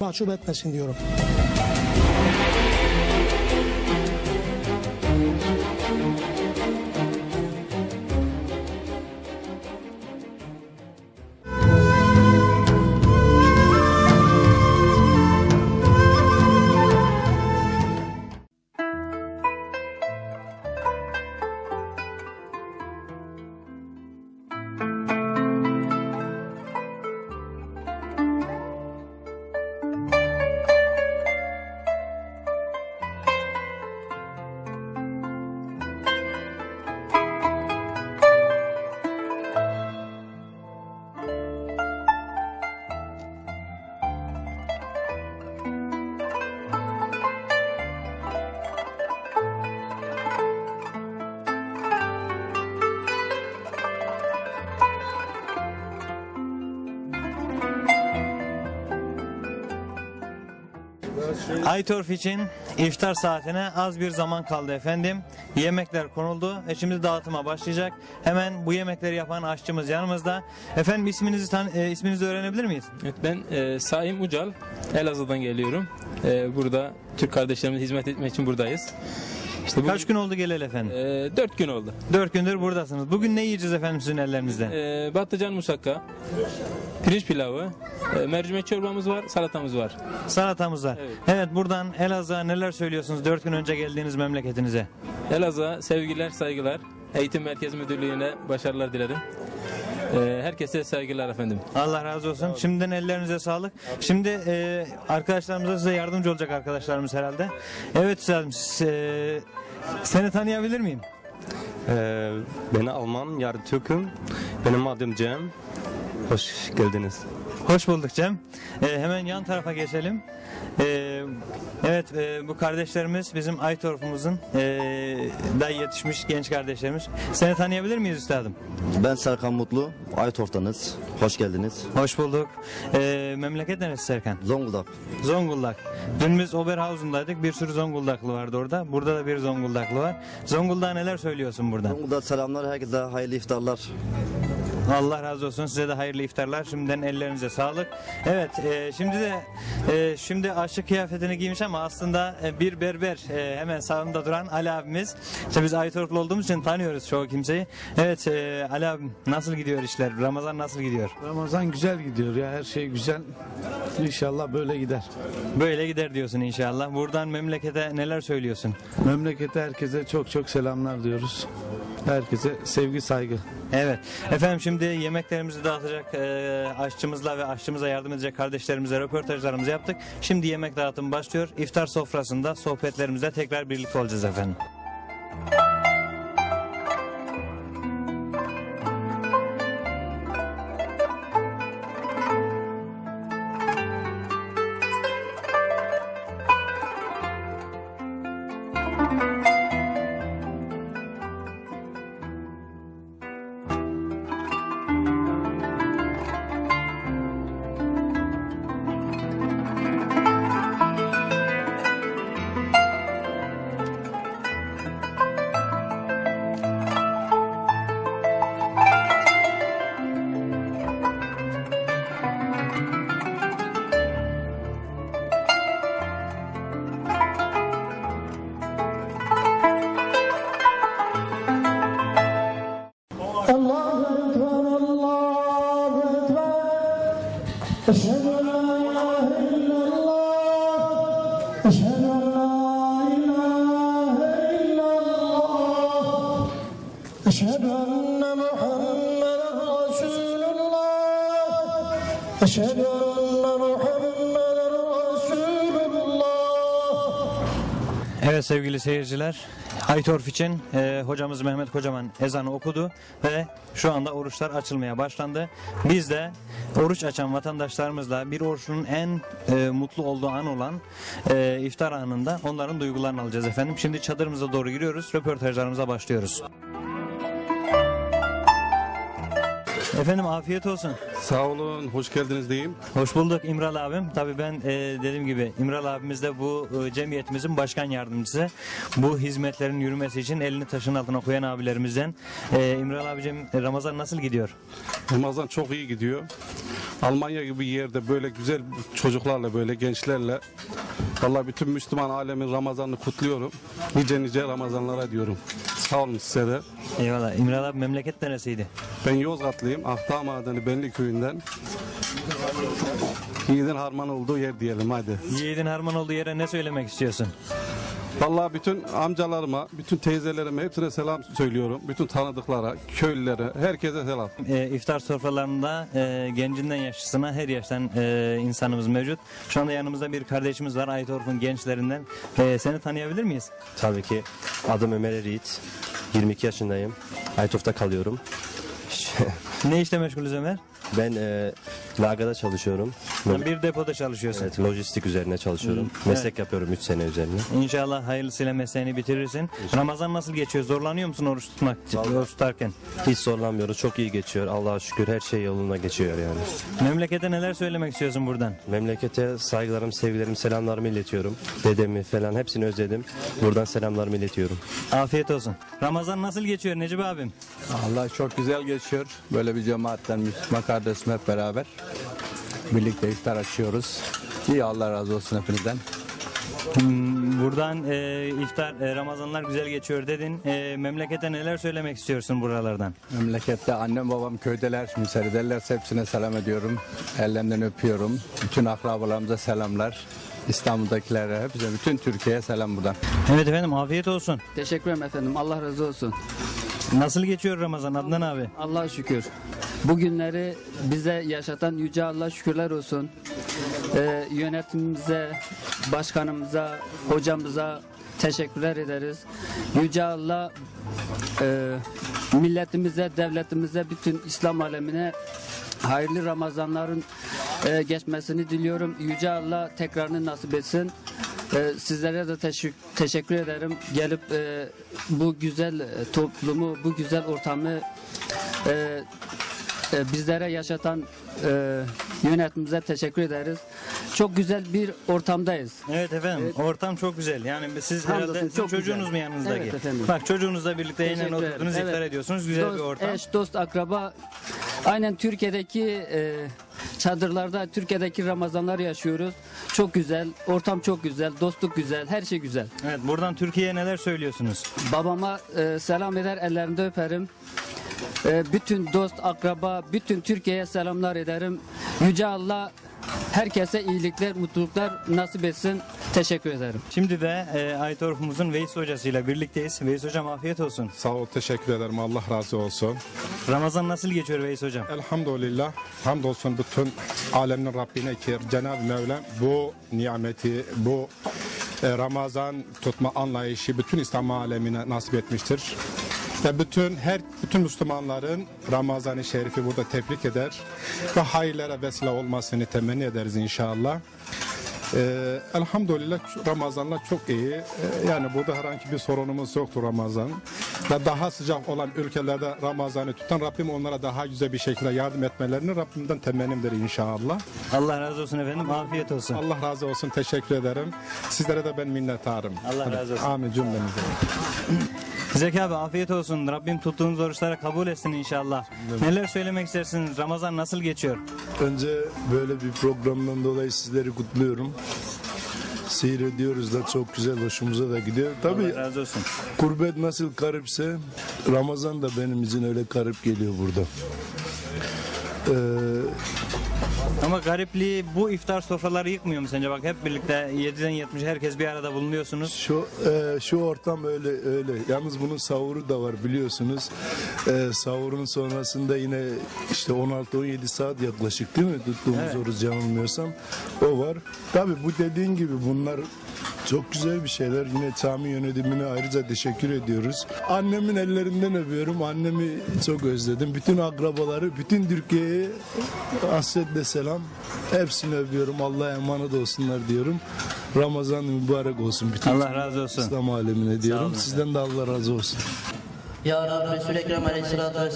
mahcup etmesin diyorum. Aytorf için iftar saatine az bir zaman kaldı efendim. Yemekler konuldu ve şimdi dağıtıma başlayacak. Hemen bu yemekleri yapan aşçımız yanımızda. Efendim isminizi tan e, isminizi öğrenebilir miyiz? Evet, ben e, Saim Ucal, Elazığ'dan geliyorum. E, burada Türk kardeşlerimize hizmet etmek için buradayız. İşte bugün, Kaç gün oldu geleli efendim? E, dört gün oldu. Dört gündür buradasınız. Bugün ne yiyeceğiz efendim sizin ellerinizden? E, patlıcan musakka, pirinç pilavı, e, mercimek çorbamız var, salatamız var. Salatamız var. Evet. Buradan Elazığ'a neler söylüyorsunuz dört gün önce geldiğiniz memleketinize? Elazığ'a sevgiler, saygılar. Eğitim Merkezi Müdürlüğü'ne başarılar dilerim. E, herkese saygılar efendim. Allah razı olsun. Şimdiden ellerinize sağlık. Şimdi e, arkadaşlarımıza size yardımcı olacak arkadaşlarımız herhalde. Evet üstadım siz, e, seni tanıyabilir miyim? Ee, ben Alman, yarı Türk'üm. Benim adım Cem. Hoş geldiniz. Hoş bulduk Cem. Ee, hemen yan tarafa geçelim. Ee, evet e, bu kardeşlerimiz bizim Aytorf'umuzun e, da yetişmiş genç kardeşlerimiz. Seni tanıyabilir miyiz üstadım? Ben Serkan Mutlu, Aytorf'tanız. Hoş geldiniz. Hoş bulduk. Ee, memleket neresi Serkan? Zonguldak. Zonguldak. Dün biz Oberhausen'daydık. Bir sürü Zonguldaklı vardı orada. Burada da bir Zonguldaklı var. Zonguldak'a neler söylüyorsun buradan? Zonguldak selamlar, herkese hayırlı iftarlar. Allah razı olsun. Size de hayırlı iftarlar. Şimdiden ellerinize sağlık. Evet, e, şimdi de e, şimdi aşçı kıyafetini giymiş ama aslında e, bir berber e, hemen sağımda duran Ali abimiz. İşte biz Aytorklu olduğumuz için tanıyoruz çoğu kimseyi. Evet, e, Ali abim nasıl gidiyor işler? Ramazan nasıl gidiyor? Ramazan güzel gidiyor ya her şey güzel. İnşallah böyle gider. Böyle gider diyorsun inşallah. Buradan memlekete neler söylüyorsun? Memlekete herkese çok çok selamlar diyoruz. Herkese sevgi saygı. Evet. Efendim şimdi yemeklerimizi dağıtacak e, aşçımızla ve aşçımıza yardım edecek kardeşlerimize röportajlarımızı yaptık. Şimdi yemek dağıtım başlıyor. İftar sofrasında sohbetlerimizde tekrar birlikte olacağız efendim. أشهد أن لا إله إلا الله أشهد أن لا إله إلا الله أشهد أن محمدا رسول الله أشهد أن محمدا رسول الله Evet sevgili seyirciler, Aytorf için e, hocamız Mehmet Kocaman ezanı okudu ve şu anda oruçlar açılmaya başlandı. Biz de oruç açan vatandaşlarımızla bir oruçlunun en e, mutlu olduğu an olan e, iftar anında onların duygularını alacağız efendim. Şimdi çadırımıza doğru giriyoruz, röportajlarımıza başlıyoruz. Efendim afiyet olsun. Sağ olun, hoş geldiniz diyeyim. Hoş bulduk İmral abim. Tabii ben e, dediğim gibi İmral abimiz de bu e, cemiyetimizin başkan yardımcısı. Bu hizmetlerin yürümesi için elini taşın altına koyan abilerimizden. E, İmral abicim Ramazan nasıl gidiyor? Ramazan çok iyi gidiyor. Almanya gibi bir yerde böyle güzel çocuklarla böyle gençlerle Vallahi bütün Müslüman alemin Ramazan'ını kutluyorum. Nice nice Ramazanlara diyorum. Sağ olun size de. Eyvallah. İmral abi memleket neresiydi? Ben Yozgatlıyım. Ahtağ Madeni Benli köyünden. Yiğidin harman olduğu yer diyelim hadi. Yiğidin harman olduğu yere ne söylemek istiyorsun? Vallahi bütün amcalarıma, bütün teyzelerime hepsine selam söylüyorum. Bütün tanıdıklara, köylülere, herkese selam. E, iftar sofralarında e, gencinden yaşlısına her yaştan e, insanımız mevcut. Şu anda yanımızda bir kardeşimiz var Aytorf'un gençlerinden. E, seni tanıyabilir miyiz? Tabii ki. Adım Ömer Erit. 22 yaşındayım. Aytof'ta kalıyorum. Ne işle meşgulüz Ömer? Ben e, Laga'da çalışıyorum. Bir depoda çalışıyorsun. Evet, lojistik üzerine çalışıyorum. Meslek yapıyorum 3 sene üzerine. İnşallah hayırlısıyla mesleğini bitirirsin. Ramazan nasıl geçiyor? Zorlanıyor musun oruç tutmak oruç tutarken? Hiç zorlanmıyoruz. Çok iyi geçiyor. Allah'a şükür her şey yoluna geçiyor yani. Memlekete neler söylemek istiyorsun buradan? Memlekete saygılarım, sevgilerim, selamlarımı iletiyorum. Dedemi falan hepsini özledim. Buradan selamlarımı iletiyorum. Afiyet olsun. Ramazan nasıl geçiyor Necip abim? Allah çok güzel geçiyor. Böyle bir cemaatten Müslüman kardeşim hep beraber. Birlikte iftar açıyoruz. İyi Allah razı olsun hepinizden. Hmm, Buradan e, iftar e, Ramazanlar güzel geçiyor dedin. E, memlekete neler söylemek istiyorsun buralardan? Memlekette annem babam köydeler. Şimdi seyrederlerse hepsine selam ediyorum. Ellerinden öpüyorum. Bütün akrabalarımıza selamlar. İstanbul'dakilere hepsine, bütün Türkiye'ye selam buradan. Evet efendim afiyet olsun. Teşekkür ederim efendim. Allah razı olsun. Nasıl geçiyor Ramazan Adnan abi? Allah'a şükür. Bu günleri bize yaşatan Yüce Allah şükürler olsun. Ee, yönetimimize, başkanımıza, hocamıza teşekkürler ederiz. Yüce Allah e, milletimize, devletimize, bütün İslam alemine hayırlı Ramazanların e, geçmesini diliyorum. Yüce Allah tekrarını nasip etsin. Ee, sizlere de teşekkür, teşekkür ederim. Gelip e, bu güzel e, toplumu, bu güzel ortamı e, e, bizlere yaşatan e, yönetimimize teşekkür ederiz. Çok güzel bir ortamdayız. Evet efendim ortam çok güzel. Yani siz Hamdolsun, herhalde çok çocuğunuz güzel. mu yanınızdaki? Evet efendim. Bak çocuğunuzla birlikte yine Teşekkür ederim. oturdunuz iftar Evet. ediyorsunuz. Güzel bir ortam. Eş, dost, akraba. Aynen Türkiye'deki e, çadırlarda, Türkiye'deki Ramazanlar yaşıyoruz. Çok güzel, ortam çok güzel, dostluk güzel, her şey güzel. Evet buradan Türkiye'ye neler söylüyorsunuz? Babama e, selam eder, ellerinde öperim. E, bütün dost, akraba, bütün Türkiye'ye selamlar ederim. Yüce Allah herkese iyilikler, mutluluklar nasip etsin. Teşekkür ederim. Şimdi de e, Aytorf'umuzun Veys hocasıyla birlikteyiz. Veys hocam afiyet olsun. Sağ ol, teşekkür ederim. Allah razı olsun. Ramazan nasıl geçiyor Veys hocam? Elhamdülillah. Hamdolsun bütün alemin Rabbine ki Cenab-ı Mevlam bu nimeti, bu e, Ramazan tutma anlayışı bütün İslam alemine nasip etmiştir. Ve bütün her bütün Müslümanların Ramazan-ı Şerif'i burada tebrik eder ve hayırlara vesile olmasını temenni ederiz inşallah. Ee, elhamdülillah Ramazanlar çok iyi. Ee, yani burada herhangi bir sorunumuz yoktur Ramazan. Ve daha sıcak olan ülkelerde Ramazan'ı tutan Rabbim onlara daha güzel bir şekilde yardım etmelerini Rabbimden temennimdir inşallah. Allah razı olsun efendim. Afiyet olsun. Allah razı olsun. Teşekkür ederim. Sizlere de ben minnettarım. Allah razı olsun. Amin cümlemize. Zeki abi afiyet olsun. Rabbim tuttuğunuz oruçları kabul etsin inşallah. Neler söylemek istersiniz? Ramazan nasıl geçiyor? Önce böyle bir programdan dolayı sizleri kutluyorum. Seyrediyoruz da çok güzel, hoşumuza da gidiyor. Tabii razı olsun. gurbet nasıl garipse Ramazan da benim için öyle garip geliyor burada. Ee, Ama garipliği bu iftar sofraları yıkmıyor mu sence? Bak hep birlikte 7'den 70'e herkes bir arada bulunuyorsunuz. Şu e, şu ortam öyle öyle. Yalnız bunun savuru da var biliyorsunuz. E, savurun sonrasında yine işte 16-17 saat yaklaşık değil mi tuttuğumuz Evet. oruç yanılmıyorsam o var. Tabii bu dediğin gibi bunlar çok güzel bir şeyler. Yine cami yönetimine ayrıca teşekkür ediyoruz. Annemin ellerinden öpüyorum. Annemi çok özledim. Bütün akrabaları, bütün Türkiye'ye hasretle selam. Hepsini öpüyorum. Allah'a emanet olsunlar diyorum. Ramazan mübarek olsun. Bütün Allah razı olsun. İslam alemine diyorum. Sizden de Allah razı olsun. Ya Rabbi Resul-i Ekrem Aleyhisselatü Vesselam